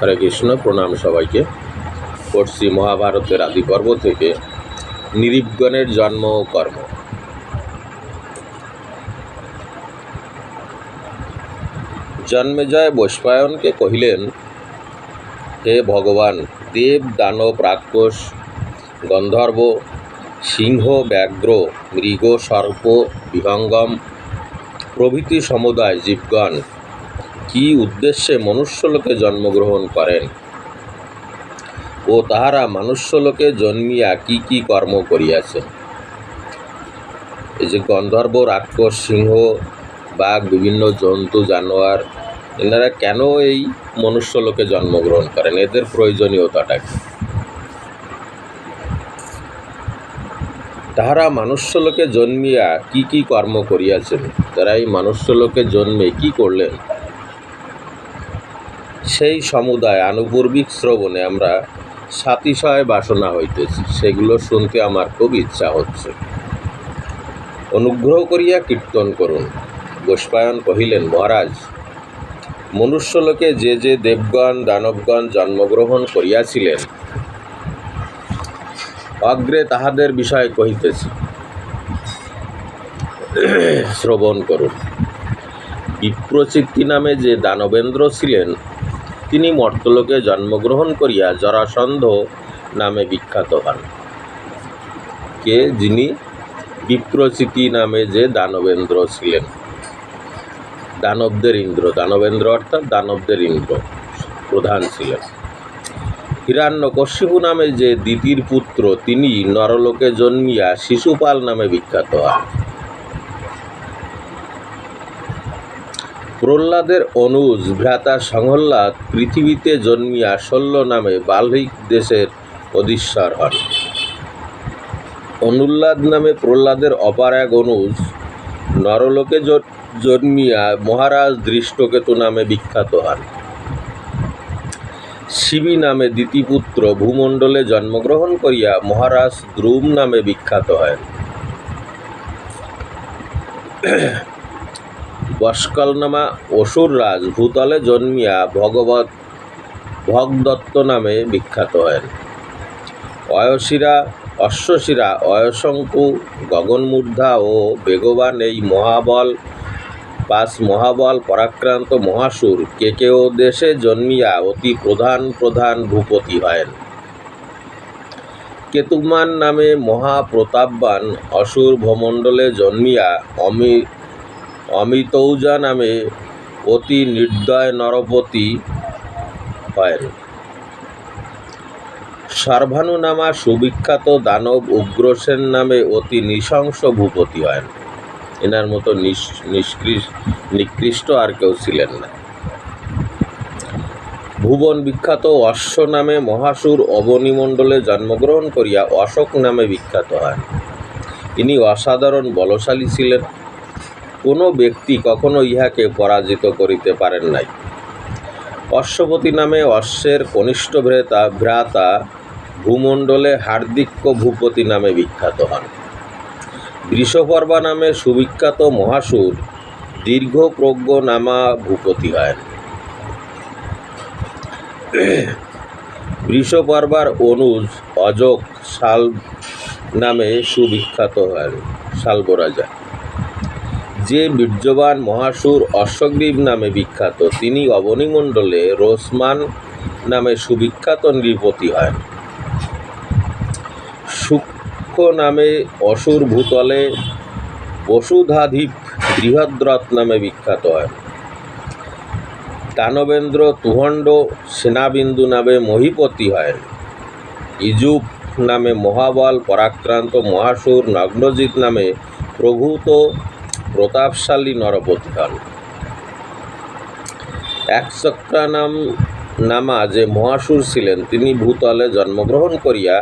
হরে কৃষ্ণ, প্রণাম সবাইকে। পড়ছি মহাভারতের আদি পর্ব থেকে। নিরীবগণের জন্ম ও কর্ম। জন্মেজয় বৈশ্বায়নকে কহিলেন, হে ভগবান, দেব, দানব, রাক্ষস, গন্ধর্ব, সিংহ, ব্যাঘ্র, মৃগ, সর্প, বিহঙ্গম প্রভৃতি সমুদায় জীবগণ কি উদ্দেশ্যে মনুষ্যলোকে জন্মগ্রহণ করেন? ও তাহারা মনুষ্যলোকে জন্মিয়া কি কি কর্ম করিয়াছেন এই যে গন্ধর্ব, রাক্ষস, সিংহ, বাঘ, বিভিন্ন জন্তু, জানোয়ার, এনারা কেন এই মনুষ্যলোকে জন্মগ্রহণ করেন? এদের প্রয়োজনীয়তাটা কি? তাহারা মনুষ্যলোকে জন্মিয়া কি কি কর্ম করিয়াছেন? তারা এই মনুষ্যলোকে জন্মে কি করলেন? সেই সমুদায় আনুপূর্বিক শ্রবণে আমরা সাতিশয় বাসনা হইতেছি। সেগুলো শুনতে আমার খুব ইচ্ছা হচ্ছে। অনুগ্রহ করিয়া কীর্তন করুন। গোষ্পায়ন কহিলেন, মহারাজ, মনুষ্যলোকে যে যে দেবগণ, দানবগণ জন্মগ্রহণ করিয়াছিলেন, অগ্রে তাহাদের বিষয় কহিতেছি। শ্রবণ করুন। বিপ্রচিত্তি নামে যে দানবেন্দ্র ছিলেন তিনি মর্তলোকে জন্মগ্রহণ করিয়া জরাসন্ধ নামে বিখ্যাত হন। কে? যিনি বিপ্রচিতি নামে যে দানবেন্দ্র ছিলেন। দানবদের ইন্দ্র। দানবেন্দ্র অর্থাৎ দানবদের ইন্দ্র প্রধান ছিলেন। হিরণ্যকশিপু নামে যে দিতির পুত্র, তিনি নরলোকে জন্মিয়া শিশুপাল নামে বিখ্যাত হন। প্রহ্লাদের অনুজ ভ্রাতা সংহল্লাদ পৃথিবীতে জন্মিয়া শল্য নামে বাল্হিক দেশের অধীশ্বর হন। অনুল্লাদ নামে প্রহ্লাদের অপার এক অনুজ নরলোকে জন্মিয়া মহারাজ দৃষ্টকেতু নামে বিখ্যাত হন। শিবি নামে দ্বিতীপুত্র ভূমণ্ডলে জন্মগ্রহণ করিয়া মহারাজ দ্রুম নামে বিখ্যাত হয় বস্কলনামা অসুররাজ ভূতলে জন্মিয়া ভগবত ভগদত্ত নামে বিখ্যাত হয় অয়শিরা অশ্বশিরা অয়শঙ্কু, গগনমূর্ধা ও বেগবান এই মহাবল পাঁচ মহাবল পরাক্রান্ত মহাসুর কে কেও দেশে জন্মিয়া অতি প্রধান প্রধান ভূপতি হয় কেতুমান নামে মহাপ্রতাপবান অসুর ভমণ্ডলে জন্মিয়া অমি অমিতৌজা নামে অতি নির্দয় নরপতি হয় সর্বানু নামা সুবিখ্যাত দানব উগ্রসেন নামে অতি নৃশংস ভূপতি হয় এনার মতো নিকৃষ্ট আর কেউ ছিলেন না। ভুবন বিখ্যাত অশ্ব নামে মহাসুর অবনিমণ্ডলে জন্মগ্রহণ করিয়া অশোক নামে বিখ্যাত হয় ইনি অসাধারণ বলশালী ছিলেন। কোনো ব্যক্তি কখনো ইহাকে পরাজিত করিতে পারেন নাই। অশ্বপতি নামে অশ্বের কনিষ্ঠ ভ্রেতা, ভ্রাতা ভূমণ্ডলে হার্দিক্য ভূপতি নামে বিখ্যাত হন। বৃষপর্বা নামে সুবিখ্যাত মহাসুর দীর্ঘ প্রজ্ঞ নামা ভূপতি হয়। বৃষপর্বার অনুজ অযোগ শাল নামে সুবিখ্যাত হয়, শাল্ব রাজা। যে বীর্যবান মহাসুর অশ্বগ্রীব নামে বিখ্যাত, তিনি অবনিমণ্ডলে রোসমান নামে সুবিখ্যাত নৃপতি হয়। সূক্ষ্ম নামে অসুর ভূতলে বসুধাধিপ বৃহদ্রথ নামে বিখ্যাত হয়। দানবেন্দ্র তুহণ্ড সেনাবিন্দু নামে মহিপতি হয়। ইজুপ নামে মহাবল পরাক্রান্ত মহাসুর নগ্নজিৎ নামে প্রভূত প্রতাপশালী নরপতি হন নাম নামা যে মহাসুর ছিলেন, তিনি ভূতলে জন্মগ্রহণ করিয়া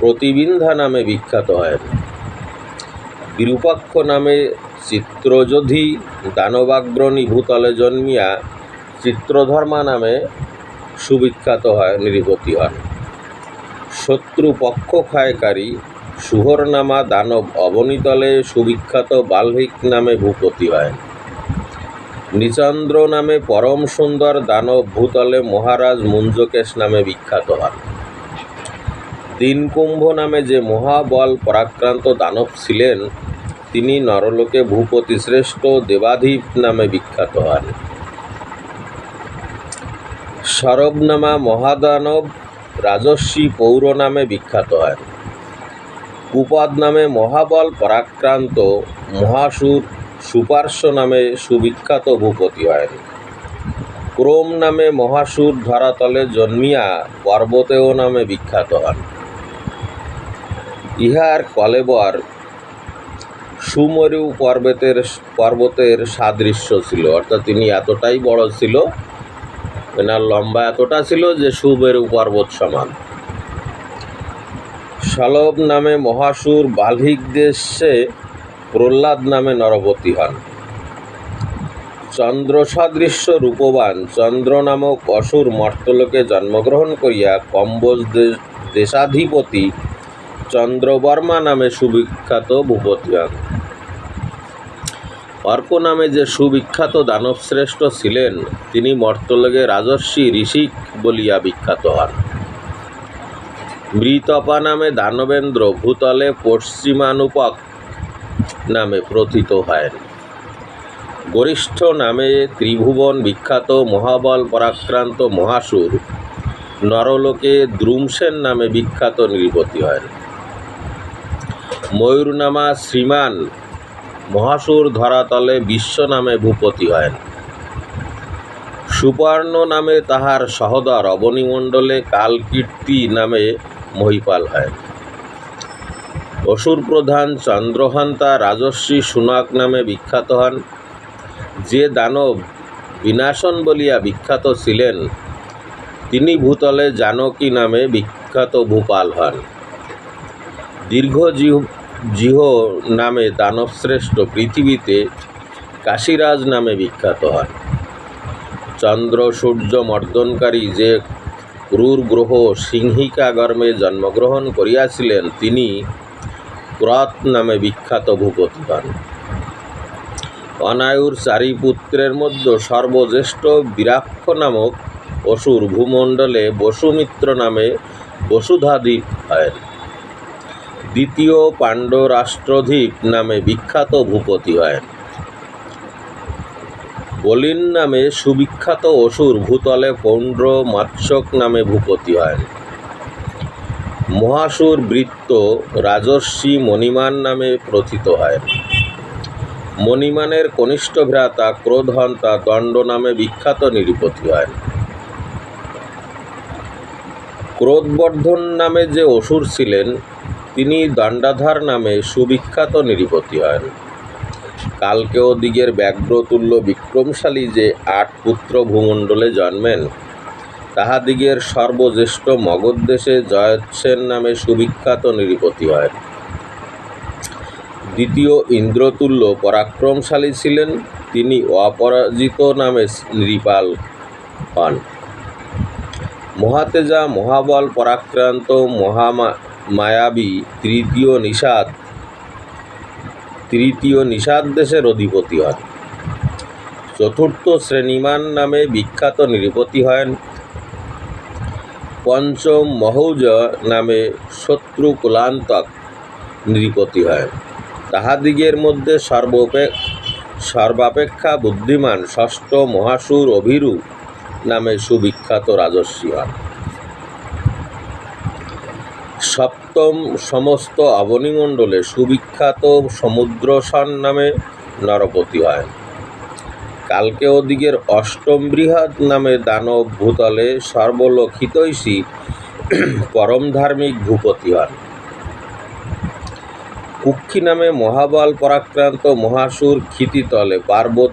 প্রতিবিন্ধা নামে বিখ্যাত হয় বিরূপাক্ষ নামে চিত্রযোধী দানবাগ্রণী ভূতলে জন্মিয়া চিত্রধর্মা নামে সুবিখ্যাত হয় নৃপতি হন। শত্রু পক্ষ ক্ষয়কারী সুহরনামা দানব অবনীতলে সুবিখ্যাত বাল্হিক নামে ভূপতি হয়। নিচন্দ্র নামে পরম সুন্দর দানব ভূতলে মহারাজ মুঞ্জকেশ নামে বিখ্যাত হন। দিনকুম্ভ নামে যে মহাবল পরাক্রান্ত দানব ছিলেন, তিনি নরলোকে ভূপতি শ্রেষ্ঠ দেবাধীপ নামে বিখ্যাত হন। সরবনামা মহাদানব রাজস্বী পৌর নামে বিখ্যাত হন। কুপদ নামে মহাবল পরাক্রান্ত মহাসুর সুপার্শ্ব নামে সুবিখ্যাত ভূপতি হয়। ক্রোম নামে মহাসুর ধরাতলে জন্মিয়া পর্বতেও নামে বিখ্যাত হন। ইহার কলেবর সুমরু পর্বতের পর্বতের সাদৃশ্য ছিল, অর্থাৎ তিনি এতটাই বড় ছিল, এনার লম্বা এতটা ছিল যে সুমেরু পর্বত সমান। সলভ নামে মহাসুর বাল্হিক দেশে প্রহ্লাদ নামে নরপতি হন। চন্দ্র সদৃশ্য রূপবান, চন্দ্র নামক অসুর মর্তলোকে জন্মগ্রহণ করিয়া কম্বোজ দেশাধিপতি চন্দ্রবর্মা নামে সুবিখ্যাত ভূপতি হন। অর্ক নামে যে সুবিখ্যাত দানবশ্রেষ্ঠ ছিলেন, তিনি মর্তলোকে রাজস্বী ঋষিক বলিয়া বিখ্যাত হন। মৃতপা নামে দানবেন্দ্র ভূতলে পশ্চিমানুপক নামে প্রথিত হয় গরিষ্ঠ নামে ত্রিভুবন বিখ্যাত মহাবল পরাক্রান্ত মহাসুর নরলোকে দ্রুমসেন নামে বিখ্যাত নৃপতি হয় ময়ূরনামা শ্রীমান মহাসুর ধরাতলে বিশ্ব নামে ভূপতি হয় সুপর্ণ নামে তাহার সহদর অবনিমণ্ডলে কালকীর্তি নামে মহিপাল হয়। অসুর প্রধান চন্দ্রহান্তা রাজস্বী সুনাক নামে বিখ্যাত হন। যে দানব বিনাশন বলিয়া বিখ্যাত ছিলেন, তিনি ভূতলে জানকী নামে বিখ্যাত ভূপাল হন। দীর্ঘ জিহ নামে দানবশ্রেষ্ঠ পৃথিবীতে কাশীরাজ নামে বিখ্যাত হন। চন্দ্র সূর্য মর্দনকারী যে ক্রূর গ্রহ সিংহিকা গর্মে জন্মগ্রহণ করিয়াছিলেন তিনি ক্রত নামে বিখ্যাত ভূপতি হন অনায়ুর চারি পুত্রের মধ্যে সর্বজ্যেষ্ঠ বিরাক্ষ নামক অসুর ভূমণ্ডলে বসুমিত্র নামে বসুধাদ্বীপ হয়। দ্বিতীয় পাণ্ড রাষ্ট্রধীপ নামে বিখ্যাত ভূপতি হয়। বলিন নামে সুবিখ্যাত অসুর ভূতলে পৌণ্ড্র মৎস্যক নামে ভূপতি হয়। মহাসুর বৃত্ত রাজর্ষি মণিমান নামে প্রথিত হয়। মণিমানের কনিষ্ঠ ভ্রাতা ক্রোধহন্তা দণ্ড নামে বিখ্যাত নিরুপতি হয়। ক্রোধবর্ধন নামে যে অসুর ছিলেন, তিনি দণ্ডাধার নামে সুবিখ্যাত নিরুপতি হন কালকেয় দিগের ব্যাঘ্রতুল্য বিক্রমশালী যে আট পুত্র ভূমণ্ডলে জন্মেন তাহাদিগের সর্বজ্যেষ্ঠ মগধ দেশে জয়ৎসেন নামে সুবিখ্যাত নৃপতি হয়। দ্বিতীয় ইন্দ্রতুল্য পরাক্রমশালী ছিলেন, তিনি অপরাজিত নামে নৃপাল হন। মহাতেজা, মহাবল পরাক্রান্ত, মহামা, মায়াবী তৃতীয় নিষাদ তৃতীয় নিষাদ দেশের অধিপতি হন। চতুর্থ শ্রেণীমান নামে বিখ্যাত নৃপতি হন। পঞ্চম মহৌজ নামে শত্রু কুলান্তক নৃপতি হয় তাহাদিগের মধ্যে সর্বপে, সর্বাপেক্ষা বুদ্ধিমান ষষ্ঠ মহাসুর অভিরু নামে সুবিখ্যাত রাজস্বী হন। সপ্তম সমস্ত অবনিমণ্ডলে সুবিখ্যাত সমুদ্রসন নামে নরপতি হয়। কালকে ওদিকের অষ্টম বৃহৎ নামে দানব ভূতলে সর্বলোকিতৈষী পরম ধার্মিক ভূপতি হন। কুক্ষী নামে মহাবল পরাক্রান্ত মহাসুর ক্ষিতিতলে পার্বত,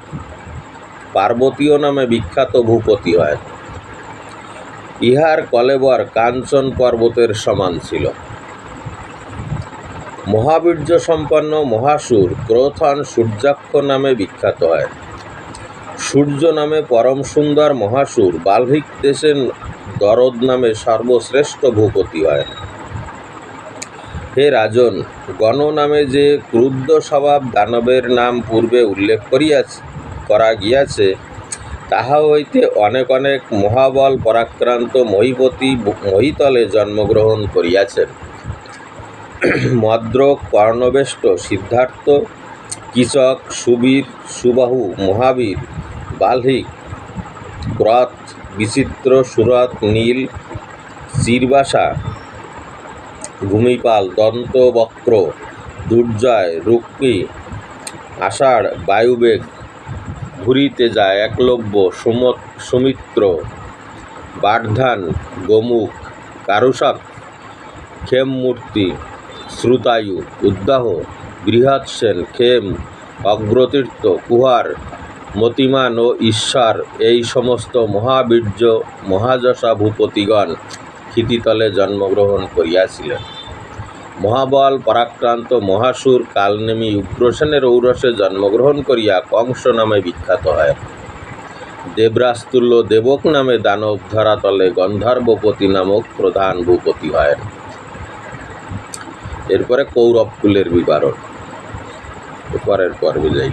পার্বতীয় নামে বিখ্যাত ভূপতি হয়। ইহার কলেবর কাঞ্চন পর্বতের সমান ছিল। মহাবীর্য সম্পন্ন মহাসুর ক্রোথন সূর্যাক্ষ নামে বিখ্যাত হয়। সূর্য নামে পরম সুন্দর মহাসুর বাল্হিক দেশের দরদ নামে সর্বশ্রেষ্ঠ ভূপতি হয়। হে রাজন, গণ নামে যে ক্রুদ্ধ স্বভাব দানবের নাম পূর্বে উল্লেখ করিয়াছে, করা গিয়াছে, তাহা হইতে অনেক অনেক মহাবল পরাক্রান্ত মহিপতি মহিতলে জন্মগ্রহণ করিয়াছেন। মদ্রক কর্ণবেষ্ট, সিদ্ধার্থ, কীচক, সুবীর, সুবাহু, মহাবীর, বাল্হিক ক্রথ বিচিত্র, সুরত, নীল চিরবাসা ভূমিপাল দন্তবক্র দুর্জয়, রুক্মী, আষাঢ়, বায়ুবেগ, ভুরিতেজা, একলব্য, সুমত, সুমিত্র বাগধান গোমুখ কারুষক ক্ষেমমূর্তি শ্রুতায়ু, উদ্দাহ বৃহৎসেন ক্ষেম, অগ্রতীর্থ, কুহার মতিমান ও ঈশ্বর, এই সমস্ত মহাবীর্য মহাযশা ভূপতিগণ ক্ষিতিতলে জন্মগ্রহণ করিয়াছিলেন। মহাবল, পরাক্রান্ত, মহাসুর, কালনেমী, উগ্রসেনের ঔরসে জন্মগ্রহণ করিয়া কংস নামে বিখ্যাত হয়। দেবরাস্তুল্য দেবক নামে দানব ধরাতলে গন্ধর্বপতি নামক প্রধান ভূপতি হয়। এরপরে কৌরব কুলের বিবরণ। পরের পর্বে যাই।